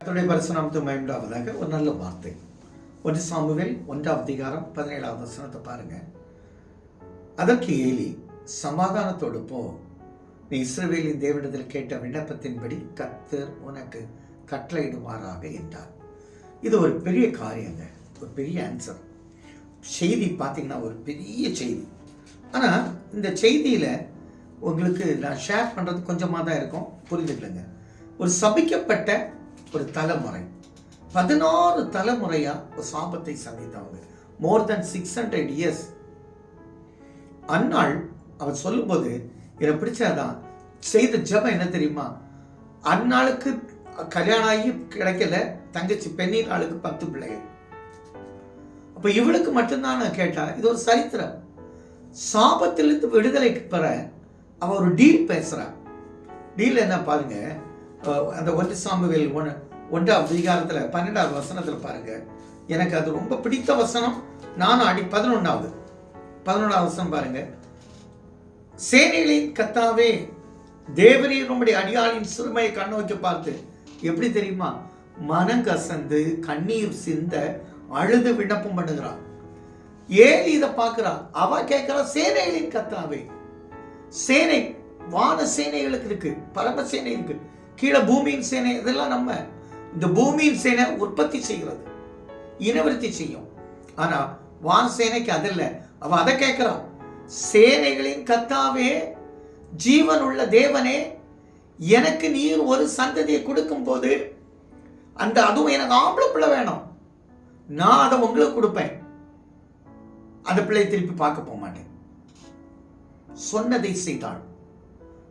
கர்த்தருடைய பரிசுநாமத்தை மயம்டாவதாக ஒரு நல்ல வார்த்தை. ஒன்று சாமுவேல் ஒன்றாம் அதிகாரம் பதினேழாவது வசனத்தை பாருங்க. அதற்கு ஏலி சமாதானத்தோடு போ. நீ இஸ்ரவேலின் தேவனிடத்தில் கேட்ட விண்ணப்பத்தின்படி கத்தர் உனக்கு கட்டளையிடுவாராக என்றார். இது ஒரு பெரிய காரியங்க. ஒரு பெரிய ஆன்சர் செய்தி பார்த்தீங்கன்னா ஒரு பெரிய செய்தி. ஆனால் இந்த செய்தியில் உங்களுக்கு நான் ஷேர் பண்ணுறது கொஞ்சமாக தான் இருக்கும். புரிஞ்சுக்கலங்க. ஒரு சபிக்கப்பட்ட ஒரு தலைமுறை. பதினாறு தலைமுறையா ஒரு சாபத்தை சந்தித்தவங்க. More than six hundred years அந்நாள் அவர் சொல்லும்போது என்னை பிடிச்சாதான் செய்த ஜபம் என்ன தெரியுமா? அந்நாளுக்கு கல்யாணம் ஆகி கிடைக்கல தங்கச்சி பெண்ணின் ஆளுக்கு பத்து பிள்ளைகள். அப்ப இவளுக்கு மட்டும்தான் நான் கேட்டா இது ஒரு சரித்திரம். சாபத்திலிருந்து விடுதலைக்கு பெற அவ ஒரு டீல் பேசுறா. டீல் என்ன பாருங்க. அந்த ஒன்று சாமுவேல் ஒன்று ஒன்றாம் அதிகாரத்தில் பன்னெண்டாவது வசனத்துல பாருங்க. எனக்கு அது ரொம்ப பிடித்த வசனம். நானும் அடி பதினொன்றாவது பதினொன்றாவது வசனம் பாருங்க. சேனைகளின் கத்தாவே தேவரீர் உம்முடைய அடியாளின் சிறுமையை கண்ணோக்கி பார்த்து எப்படி தெரியுமா? மனம் கசந்து கண்ணீர் சிந்த அழுது விண்ணப்பம் பண்ணுகிறான். ஏலி இதை பார்க்கிறா அவ கேட்கிறா சேனைகளின் கத்தாவே சேனை வான சேனைகளுக்கு இருக்கு பரம சேனை இருக்கு. கீழே பூமியின் சேனை இதெல்லாம் நம்ம இந்த பூமியின் சேனை உற்பத்தி செய்கிறது இனவிருத்தி செய்யும். ஆனால் வான் சேனைக்கு அது இல்லை. அவ அதை கேட்குறான். சேனைகளின் கத்தாவே ஜீவன் உள்ள தேவனே எனக்கு நீர் ஒரு சந்ததியை கொடுக்கும் போது அந்த அதுவும் எனக்கு ஆம்பளை பிள்ளை வேணும். நான் அதை உங்களுக்கு கொடுப்பேன். அந்த பிள்ளையை திருப்பி பார்க்க போக மாட்டேன். சொன்னதை செய்தாள்.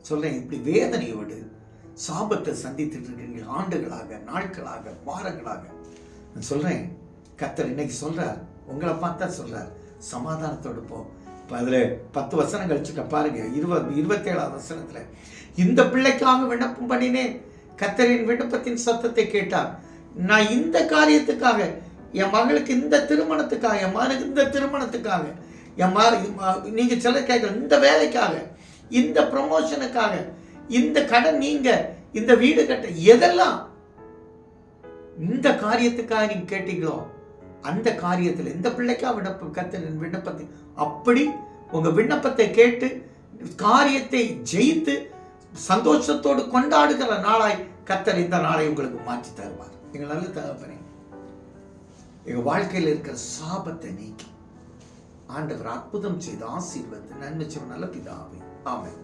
சொல்றேன் இப்படி வேதனையோடு சாபத்தை சந்தித்துட்டு இருக்கீங்க ஆண்டுகளாக நாட்களாக வாரங்களாக. நான் சொல்றேன் கத்தர் இன்னைக்கு சொல்றார் உங்களை பார்த்தா சொல்றார். சமாதானத்தோடு போ. அதில் பத்து வசனம் கழிச்சுக்க பாருங்க. இருபது இருபத்தேழாவது வசனத்தில் இந்த பிள்ளைக்காக விண்ணப்பம் பண்ணினேன். கத்தரின் விண்ணப்பத்தின் சத்தத்தை கேட்டார். நான் இந்த காரியத்துக்காக என் மகளுக்கு இந்த திருமணத்துக்காக என் மகனுக்கு இந்த திருமணத்துக்காக என் மா நீங்கள் சில கேட்குற இந்த வேலைக்காக இந்த ப்ரமோஷனுக்காக இந்த கடன் நீங்கள் இந்த வீடு கட்ட எதெல்லாம் இந்த காரியத்துக்காக நீங்க கேட்டீங்களோ அந்த காரியத்தில் இந்த பிள்ளைக்கா விண்ணப்பம் கத்தரின் விண்ணப்பத்தை அப்படி உங்க விண்ணப்பத்தை கேட்டு காரியத்தை ஜெயித்து சந்தோஷத்தோடு கொண்டாடுகிற நாளாய் கத்தர் இந்த நாளை உங்களுக்கு மாற்றி தருவார். எங்கள் நல்ல தகப்பனே எங்க வாழ்க்கையில் இருக்கிற சாபத்தை நீக்கி ஆண்டவர் அற்புதம் செய்து ஆசீர்வத்து நன்மை செய்வ நல்ல பிதாவே. ஆமாம்